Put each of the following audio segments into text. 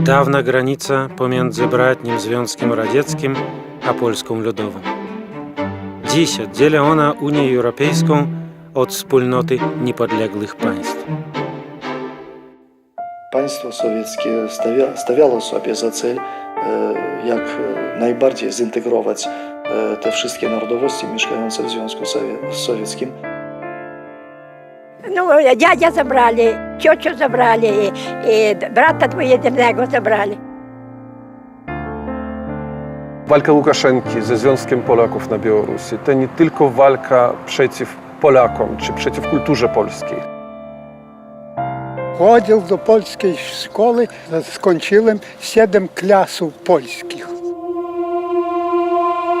Dawna granica pomiędzy bratnim Związkiem Radzieckim a Polską Ludową. Dziś oddziela ona Unię Europejską od wspólnoty niepodległych państw. Państwo sowieckie stawia, stawiało sobie za cel, e, jak e, najbardziej zintegrować e, te wszystkie narodowości mieszkające w Związku Sowie- Sowieckim Ну, дядя забрали, тетю забрали, и брата двоюродного забрали. Walka Łukaszenki ze Związkiem Polaków na Białorusi to nie tylko walka przeciw Polakom czy przeciw kulturze polskiej. Ходив до польської школи, скончили сім класів польських.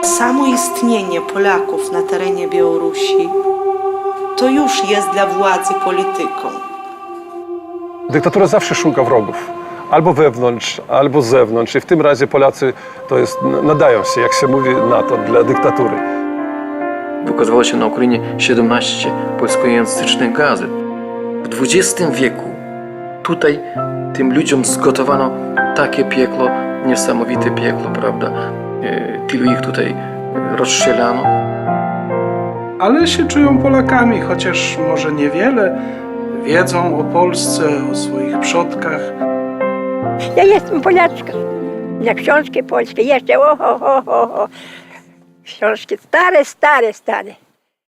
Samo istnienie Polaków na terenie Białorusi to już jest dla władzy polityką. Dyktatura zawsze szuka wrogów. Albo wewnątrz, albo z zewnątrz. I w tym razie Polacy to jest, nadają się, jak się mówi, na to dla dyktatury. Ukazywało się na Ukrainie 17 polskojęzycznych gazet. W XX wieku tutaj tym ludziom zgotowano takie pieklo, niesamowite pieklo, prawda? E, Tylu ich tutaj rozstrzelano. Ale się czują Polakami, chociaż może niewiele wiedzą o Polsce, o swoich przodkach. Ja jestem Polaczka. Na książki polskie jeszcze, oho, ho, ho, ho. Książki stare, stare, stare.